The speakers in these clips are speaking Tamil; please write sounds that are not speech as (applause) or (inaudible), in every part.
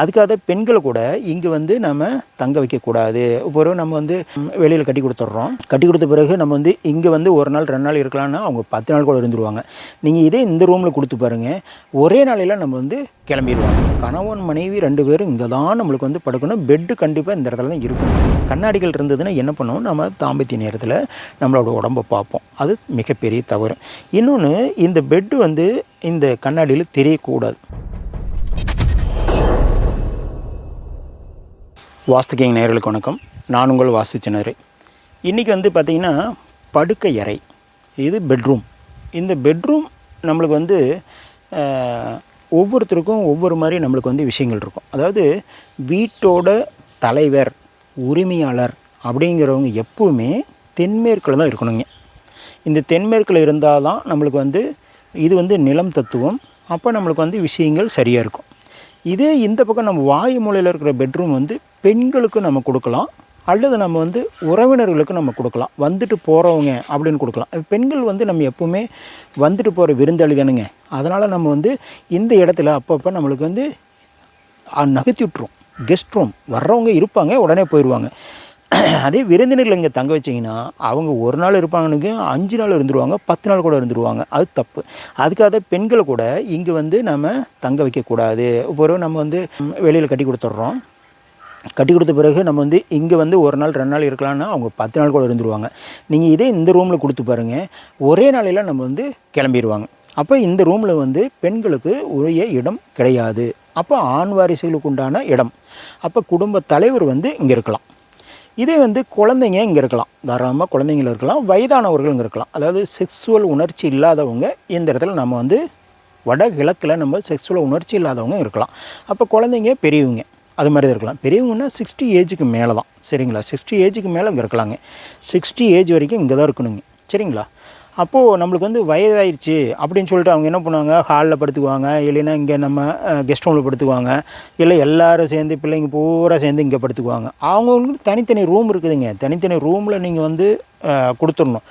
அதுக்காக பெண்களை கூட இங்கே வந்து நம்ம தங்க வைக்கக்கூடாது. ஒரு நம்ம வந்து வெளியில் கட்டி கொடுத்துட்றோம். கட்டி கொடுத்த பிறகு நம்ம வந்து இங்கே வந்து ஒரு நாள் ரெண்டு நாள் இருக்கலாம்னா அவங்க பத்து நாள் கூட இருந்துருவாங்க. நீங்கள் இதே இந்த ரூமில் கொடுத்து பாருங்கள் ஒரே நாளையில் நம்ம வந்து கிளம்பிடுவாங்க. கணவன் மனைவி ரெண்டு பேரும் இங்கே தான் நம்மளுக்கு வந்து படுக்கணும். பெட்டு கண்டிப்பாக இந்த இடத்துல தான் இருக்கும். கண்ணாடிகள் இருந்ததுன்னா என்ன பண்ணுவோம்? நம்ம தாம்பத்திய நேரத்தில் நம்மளோட உடம்பை பார்ப்போம். அது மிகப்பெரிய தவறு. இன்னொன்று இந்த பெட்டு வந்து இந்த கண்ணாடியில் தெரியக்கூடாது. வாஸ்துகிங் நேர்களுக்கு வணக்கம். நான் உங்கள் வாஸ்து சின்னரை இன்றைக்கி வந்து பார்த்திங்கன்னா படுக்கை அறை இது பெட்ரூம் இந்த பெட்ரூம் நம்மளுக்கு வந்து ஒவ்வொருத்தருக்கும் ஒவ்வொரு மாதிரி நம்மளுக்கு வந்து விஷயங்கள் இருக்கும். அதாவது வீட்டோட தலைவர் உரிமையாளர் அப்படிங்கிறவங்க எப்பவுமே தென்மேற்கில் தான் இருக்கணுங்க. இந்த தென்மேற்கில் இருந்தால் தான் நம்மளுக்கு வந்து இது வந்து நிலம் தத்துவம். அப்போ நம்மளுக்கு வந்து விஷயங்கள் சரியாக இருக்கும். இதே இந்த பக்கம் நம்ம வாயு மூலையில் இருக்கிற பெட்ரூம் வந்து பெண்களுக்கு நம்ம கொடுக்கலாம். அல்லது நம்ம வந்து உறவினர்களுக்கு நம்ம கொடுக்கலாம். வந்துட்டு போகிறவங்க அப்படின்னு கொடுக்கலாம். பெண்கள் வந்து நம்ம எப்போவுமே வந்துட்டு போகிற விருந்தாளி தானுங்க. அதனால் நம்ம வந்து இந்த இடத்துல அப்பப்போ நம்மளுக்கு வந்து நகர்த்தி விட்ருவோம் கெஸ்ட் ரூம் வர்றவங்க இருப்பாங்க உடனே போயிடுவாங்க அதே விருந்தினர்கள் இங்கே தங்க வச்சிங்கன்னா அவங்க ஒரு நாள் இருப்பாங்கனுக்கு அஞ்சு நாள் இருந்துருவாங்க பத்து நாள் கூட இருந்துருவாங்க. அது தப்பு. அதுக்காக பெண்களை கூட இங்கே வந்து நம்ம தங்க வைக்கக்கூடாது இப்போ ஒரு நம்ம வந்து வெளியில் கட்டி கொடுத்துட்றோம். கட்டி கொடுத்த பிறகு நம்ம வந்து இங்கே வந்து ஒரு நாள் ரெண்டு நாள் இருக்கலாம்னா அவங்க பத்து நாள் கூட இருந்துருவாங்க. நீங்கள் இதே இந்த ரூமில் கொடுத்து பாருங்கள் ஒரே நாளையில் நம்ம வந்து கிளம்பிடுவாங்க அப்போ இந்த ரூமில் வந்து பெண்களுக்கு உரிய இடம் கிடையாது. அப்போ ஆண் வாரிசுகளுக்கு உண்டான இடம். அப்போ குடும்ப தலைவர் வந்து இங்கே இருக்கலாம். இதே வந்து குழந்தைங்க இங்கே இருக்கலாம். தாராளமாக குழந்தைங்கள இருக்கலாம் வயதானவர்கள் இங்கே இருக்கலாம். அதாவது செக்ஸுவல் உணர்ச்சி இல்லாதவங்க இந்த இடத்துல நம்ம வந்து வடகிழக்கில் நம்ம செக்ஸுவல் உணர்ச்சி இல்லாதவங்க இருக்கலாம். அப்போ குழந்தைங்க பெரியவங்க அது மாதிரி தான் இருக்கலாம். பெரியவங்கன்னா சிக்ஸ்டி ஏஜுக்கு மேலே தான் சரிங்களா? சிக்ஸ்டி ஏஜுக்கு மேலே இங்கே இருக்கலாங்க. சிக்ஸ்டி ஏஜ் வரைக்கும் இங்கே தான் இருக்கணுங்க. சரிங்களா? அப்போது நம்மளுக்கு வந்து வயதாயிடுச்சு அப்படின்னு சொல்லிட்டு அவங்க என்ன பண்ணுவாங்க? ஹாலில் படுத்துக்குவாங்க. இல்லைன்னா இங்கே நம்ம கெஸ்ட் ரூமில் படுத்துக்குவாங்க. இல்லை எல்லோரும் சேர்ந்து பிள்ளைங்க பூரா சேர்ந்து இங்கே படுத்துக்குவாங்க. அவங்களுக்கு தனித்தனி ரூம் இருக்குதுங்க. தனித்தனி ரூமில் நீங்கள் வந்து கொடுத்துடணும்.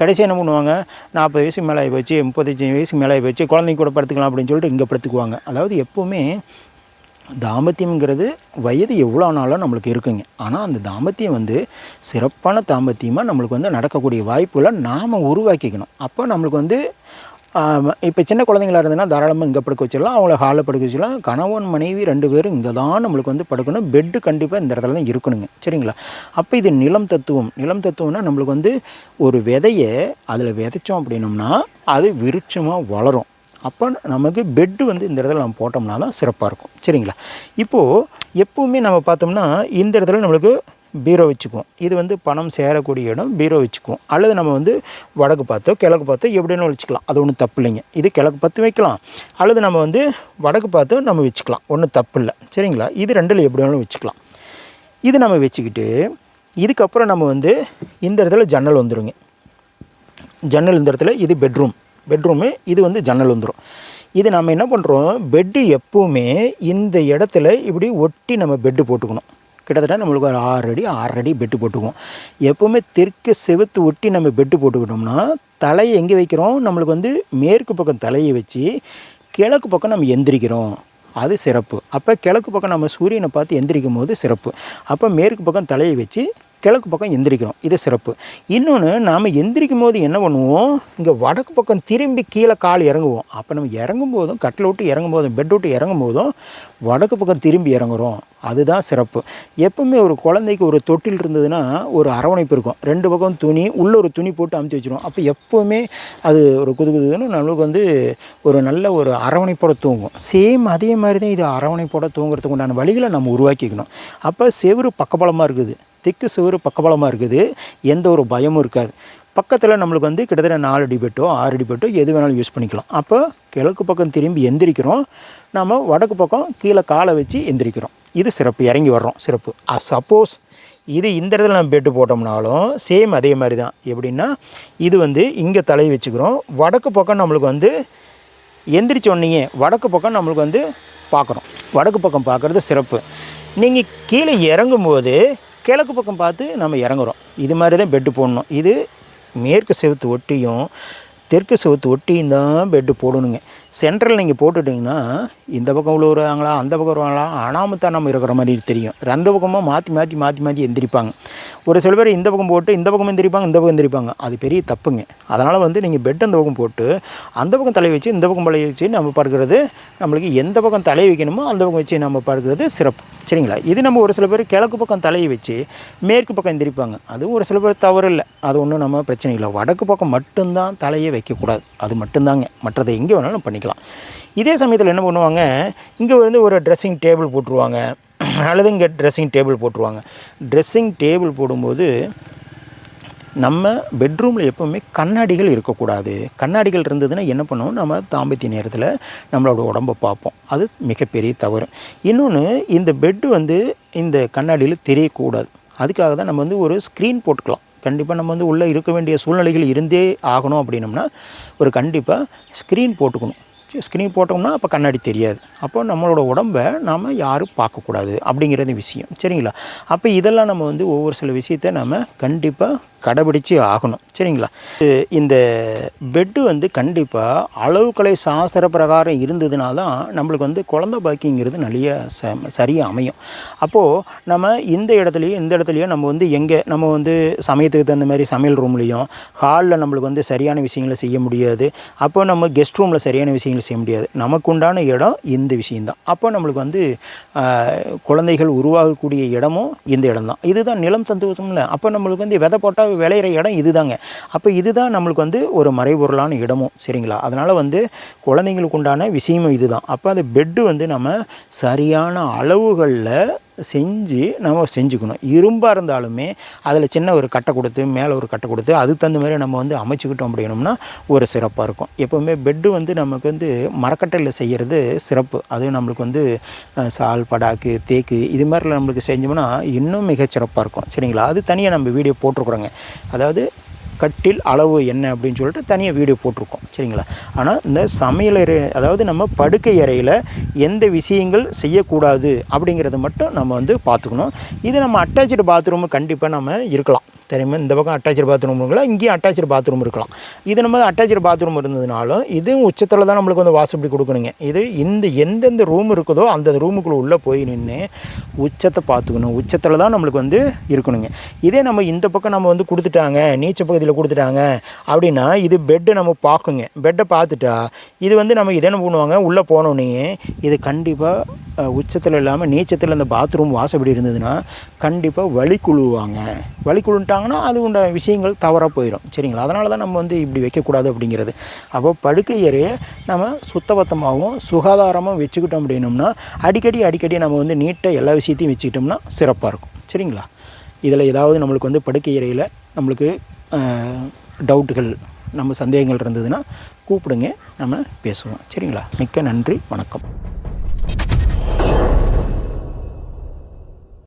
கடைசியாக என்ன பண்ணுவாங்க? நாற்பது வயசுக்கு மேலே ஆகி போச்சு முப்பத்தஞ்சு வயசுக்கு மேலே ஆகி போச்சு குழந்தைங்க கூட படுத்துக்கலாம் அப்படின்னு சொல்லிட்டு இங்கே படுத்துக்குவாங்க. அதாவது எப்போவுமே தாம்பத்தியம்ங்கிறது வயது எவ்வளோ நாளும் நம்மளுக்கு இருக்குங்க. ஆனால் அந்த தாம்பத்தியம் வந்து சிறப்பான தாம்பத்தியமாக நம்மளுக்கு வந்து நடக்கக்கூடிய வாய்ப்புகளை நாம் உருவாக்கிக்கணும். அப்போ நம்மளுக்கு வந்து இப்போ சின்ன குழந்தைங்களா இருந்ததுன்னா தாராளமாக இங்கே படுக்க வச்சிடலாம் அவங்கள ஹாலில் படுக்க வச்சிடலாம். கணவன் மனைவி ரெண்டு பேரும் இங்கே தான் நம்மளுக்கு வந்து படுக்கணும். பெட்டு கண்டிப்பாக இந்த இடத்துல தான் இருக்கணுங்க. சரிங்களா? அப்போ இது நிலம் தத்துவம். நிலம் தத்துவம்னா நம்மளுக்கு வந்து ஒரு விதையை அதில் விதைச்சோம் அப்படின்னோம்னா அது விருட்சமாக வளரும். அப்போ நமக்கு பெட்டு வந்து இந்த இடத்துல நம்ம போட்டோம்னா தான் சிறப்பாக இருக்கும். சரிங்களா? இப்போது எப்போவுமே நம்ம பார்த்தோம்னா இந்த இடத்துல நம்மளுக்கு பீரோ வச்சுக்குவோம். இது வந்து பணம் சேரக்கூடிய இடம் பீரோ வச்சுக்குவோம். அல்லது நம்ம வந்து வடக்கு பார்த்தோ கிழக்கு பார்த்தோ எப்படின்னு வச்சுக்கலாம். அது ஒன்றும் தப்பு இல்லைங்க. இது கிழக்கு பார்த்து வைக்கலாம். அல்லது நம்ம வந்து வடக்கு பார்த்தோ நம்ம வச்சுக்கலாம். ஒன்றும் தப்பு இல்லை. சரிங்களா? இது ரெண்டில் எப்படி வேணாலும் வச்சுக்கலாம். இது நம்ம வச்சுக்கிட்டு இதுக்கப்புறம் நம்ம வந்து இந்த இடத்துல ஜன்னல் வந்துடுங்க ஜன்னல் இந்த இடத்துல இது பெட்ரூம் பெட்ரூமு இது வந்து ஜன்னல் வந்துடும் இது நம்ம என்ன பண்ணுறோம் பெட்டு எப்போவுமே இந்த இடத்துல இப்படி ஒட்டி நம்ம பெட்டு போட்டுக்கணும். கிட்டத்தட்ட நம்மளுக்கு ஒரு ஆறு அடி ஆறு அடி பெட்டு போட்டுக்குவோம். எப்போவுமே தெற்கு செவத்து ஒட்டி நம்ம பெட்டு போட்டுக்கிட்டோம்னா தலையை எங்கே வைக்கிறோம்? நம்மளுக்கு வந்து மேற்கு பக்கம் தலையை வச்சு கிழக்கு பக்கம் நம்ம எந்திரிக்கிறோம். அது சிறப்பு. அப்போ கிழக்கு பக்கம் நம்ம சூரியனை பார்த்து எந்திரிக்கும் போது சிறப்பு. அப்போ மேற்கு பக்கம் தலையை வச்சு கிழக்கு பக்கம் எந்திரிக்கிறோம். இது சிறப்பு. இன்னொன்று நாம் எந்திரிக்கும் போது என்ன பண்ணுவோம்? இங்கே வடக்கு பக்கம் திரும்பி கீழே கால் இறங்குவோம். அப்போ நம்ம இறங்கும் போதும் கட்டில் விட்டு இறங்கும் போதும் பெட் விட்டு இறங்கும் போதும் வடக்கு பக்கம் திரும்பி இறங்குறோம். அதுதான் சிறப்பு. எப்பவுமே ஒரு குழந்தைக்கு ஒரு தொட்டில் இருந்ததுன்னா ஒரு அரவணைப்பு இருக்கும். ரெண்டு பக்கம் துணி உள்ள ஒரு துணி போட்டு அமுத்தி வச்சிரும் அப்போ எப்போவுமே அது ஒரு குது குதுன்னு நம்மளுக்கு வந்து ஒரு நல்ல ஒரு அரவணைப்போட தூங்கும். சேம் அதே மாதிரி தான் இது அரவணைப்போட தூங்குறதுக்கு உண்டான வழிகளை நம்ம உருவாக்கிக்கணும். அப்போ செவுரு பக்கபலமாக இருக்குது. திக்கு சுவர் பக்கபலமாக இருக்குது. எந்த ஒரு பயமும் இருக்காது. பக்கத்தில் நம்மளுக்கு வந்து கிட்டத்தட்ட நாலு அடி பெட்டோ ஆறு அடி பெட்டோ எது வேணாலும் யூஸ் பண்ணிக்கலாம். அப்போ கிழக்கு பக்கம் திரும்பி எந்திரிக்கிறோம். நம்ம வடக்கு பக்கம் கீழே காலை வச்சு எந்திரிக்கிறோம். இது சிறப்பு. இறங்கி வர்றோம். சிறப்பு. சப்போஸ் இது இந்த இடத்துல நம்ம பெட்டு போட்டோம்னாலும் சேம் அதே மாதிரி தான். எப்படின்னா இது வந்து இங்கே தலை வச்சுக்கிறோம். வடக்கு பக்கம் நம்மளுக்கு வந்து எந்திரிச்சோன்னே உடனேயே வடக்கு பக்கம் நம்மளுக்கு வந்து பார்க்குறோம் வடக்கு பக்கம் பார்க்குறது சிறப்பு. நீங்கள் கீழே இறங்கும்போது கிழக்கு பக்கம் பார்த்து நம்ம இறங்குறோம். இது மாதிரி தான் பெட்டு போடணும். இது மேற்கு செவத்து ஒட்டியும் தெற்கு செவத்து ஒட்டியும் தான் பெட்டு போடணுங்க. சென்ட்ரல் நீங்கள் போட்டுட்டிங்கன்னா இந்த பக்கம் உள்ள வருவாங்களா அந்த பக்கம் வருவாங்களா அனாமத்தான் நம்ம இருக்கிற மாதிரி தெரியும். ரெண்டு பக்கமும் மாற்றி மாற்றி மாற்றி மாற்றி எந்திரிப்பாங்க. ஒரு சில பேர் இந்த பக்கம் போட்டு இந்த பக்கம் எந்திரிப்பாங்க இந்த பக்கம் எந்திரிப்பாங்க. அது பெரிய தப்புங்க. அதனால் வந்து நீங்கள் பெட் அந்த பக்கம் போட்டு அந்த பக்கம் தலை வச்சு இந்த பக்கம் பழைய வச்சு நம்ம படுக்கிறது நம்மளுக்கு எந்த பக்கம் தலையை வைக்கணுமோ அந்த பக்கம் வச்சு நம்ம படுக்கிறது சிறப்பு. சரிங்களா? இது நம்ம ஒரு சில பேர் கிழக்கு பக்கம் தலையை வச்சு மேற்கு பக்கம் எந்திரிப்பாங்க. அதுவும் ஒரு சில பேர் தவறு இல்லை. அது ஒன்றும் நம்ம பிரச்சனை இல்லை. வடக்கு பக்கம் மட்டும்தான் தலையை வைக்கக்கூடாது. அது மட்டும்தாங்க. மற்றதை எங்கே வேணாலும் பண்ணிக்கலாம். இதே சமயத்தில் என்ன பண்ணுவாங்க? இங்கே வந்து ஒரு ட்ரெஸ்ஸிங் டேபிள் போட்டுருவாங்க. (clears throat) அல்லது இங்கே ட்ரெஸ்ஸிங் டேபிள் போட்டுருவாங்க. ட்ரெஸ்ஸிங் டேபிள் போடும்போது நம்ம பெட்ரூமில் எப்போவுமே கண்ணாடிகள் இருக்கக்கூடாது. கண்ணாடிகள் இருந்ததுன்னா என்ன பண்ணுவோம்? நம்ம தாம்பத்திய நேரத்தில் நம்மளோட உடம்பை பார்ப்போம். அது மிகப்பெரிய தவறு. இன்னொன்று இந்த பெட்டு வந்து இந்த கண்ணாடியில் தெரியக்கூடாது. அதுக்காக தான் நம்ம வந்து ஒரு ஸ்க்ரீன் போட்டுக்கலாம். கண்டிப்பாக நம்ம வந்து உள்ளே இருக்க வேண்டிய சூழ்நிலைகள் இருந்தே ஆகணும் அப்படின்னம்னா ஒரு கண்டிப்பாக ஸ்க்ரீன் போட்டுக்கணும். ஸ்க்ரீன் போட்டோம்னா அப்போ கண்ணாடி தெரியாது. அப்போ நம்மளோட உடம்பை நாம் யாரும் பார்க்கக்கூடாது அப்படிங்கிறது விஷயம். சரிங்களா? அப்போ இதெல்லாம் நம்ம வந்து ஒவ்வொரு சில விஷயத்த நம்ம கண்டிப்பாக கடைபிடிச்சி ஆகணும். சரிங்களா? இது- இந்த பெட்டு வந்து கண்டிப்பாக அளவுக்கலை சாஸ்திர பிரகாரம் இருந்ததுனா தான் நம்மளுக்கு வந்து குழந்த பாக்கிங்கிறது நிறைய ச சரியாக அமையும். அப்போது நம்ம இந்த இடத்துலையும் இந்த இடத்துலையும் நம்ம வந்து எங்கே நம்ம வந்து சமயத்துக்கு தகுந்த மாதிரி சமையல் ரூம்லேயும் ஹாலில் நம்மளுக்கு வந்து சரியான விஷயங்களை செய்ய முடியாது. அப்போ நம்ம கெஸ்ட் ரூமில் சரியான விஷயங்களை செய்ய முடியாது. நமக்கு உண்டான இடம் இந்த விஷயந்தான் அப்போ நம்மளுக்கு வந்து குழந்தைகள் உருவாகக்கூடிய இடமும் இந்த இடம் தான் இதுதான் நிலம் சந்தோஷம்ல. அப்போ நம்மளுக்கு வந்து விதை போட்டால் விளையிற இடம் இதுதாங்க. அப்போ இதுதான் நம்மளுக்கு வந்து ஒரு மறைபொருளான இடமும் சரிங்களா? அதனால் வந்து குழந்தைங்களுக்கு உண்டான விஷயமும் இதுதான். அப்போ அந்த பெட்டு வந்து நம்ம சரியான அளவுகளில் செஞ்சு நம்ம செஞ்சுக்கணும். இரும்பாக இருந்தாலுமே அதில் சின்ன ஒரு கட்டை கொடுத்து மேலே ஒரு கட்டை கொடுத்து அதுக்கு தகுந்த மாதிரி நம்ம வந்து அமைச்சுக்கிட்டோம் அப்படின்னோம்னா ஒரு சிறப்பாக இருக்கும். எப்போவுமே பெட்டு வந்து நமக்கு வந்து மரக்கட்டையில் செய்கிறது சிறப்பு. அது நம்மளுக்கு வந்து சால் படாக்கு தேக்கு இது மாதிரிலாம் நம்மளுக்கு செஞ்சோம்னா இன்னும் மிகச்சிறப்பாக இருக்கும். சரிங்களா? அது தனியாக நம்ம வீடியோ போட்டிருக்குறோங்க. அதாவது கட்டில் அளவு என்ன அப்படின்னு சொல்லிட்டு தனியாக வீடியோ போட்டிருக்கோம். சரிங்களா? ஆனால் இந்த சமையலறை அதாவது நம்ம படுக்கை அறையில் எந்த விஷயங்கள் செய்யக்கூடாது அப்படிங்கிறத மட்டும் நம்ம வந்து பார்த்துக்கணும். இது நம்ம அட்டாச்சு பாத்ரூமு கண்டிப்பாக நம்ம இருக்கலாம். தெரியுமா? இந்த பக்கம் அட்டாச்சு பாத்ரூம் இருக்கலாம் இங்கேயும் அட்டாச்சு பாத்ரூம் இருக்கலாம். இது நம்ம அட்டாச்சு பாத்ரூம் இருந்ததுனாலும் இதுவும் உச்சத்தில் தான் நம்மளுக்கு வந்து வாசப்படி கொடுக்கணுங்க. இது இந்த எந்தெந்த ரூம் இருக்குதோ அந்த ரூமுக்குள்ளே உள்ளே போய் நின்று உச்சத்தை பார்த்துக்கணும். உச்சத்தில் தான் நம்மளுக்கு வந்து இருக்கணுங்க. இதே நம்ம இந்த பக்கம் நம்ம வந்து கொடுத்துட்டாங்க நீச்ச பகுதியில் கொடுத்துட்டாங்க அப்படின்னா இது பெட்டை நம்ம பார்க்குங்க. பெட்டை பார்த்துட்டா இது வந்து நம்ம இதை என்ன பண்ணுவாங்க? உள்ளே போனோடனே இது கண்டிப்பாக உச்சத்தில் இல்லாமல் நீச்சத்தில் அந்த பாத்ரூம் வாசப்படி இருந்ததுன்னா கண்டிப்பாக வழி குழுவாங்க. வழி குழுன்ட்டாங்கன்னா அது உண்டான விஷயங்கள் தவறாக போயிடும் சரிங்களா? அதனால தான் நம்ம வந்து இப்படி வைக்கக்கூடாது அப்படிங்கிறது. அப்போ படுக்கை அறையை நம்ம சுத்தபத்தமாகவும் சுகாதாரமாக வச்சுக்கிட்டோம் அப்படின்னோம்னா அடிக்கடி அடிக்கடி நம்ம வந்து நீட்டாக எல்லா விஷயத்தையும் வச்சுக்கிட்டோம்னா சிறப்பாக இருக்கும். சரிங்களா? இதில் ஏதாவது நம்மளுக்கு வந்து படுக்கை அறையில் நம்மளுக்கு டவுட்டுகள் நம்ம சந்தேகங்கள் இருந்ததுன்னா கூப்பிடுங்க. நம்ம பேசுவோம். சரிங்களா? மிக்க நன்றி. வணக்கம்.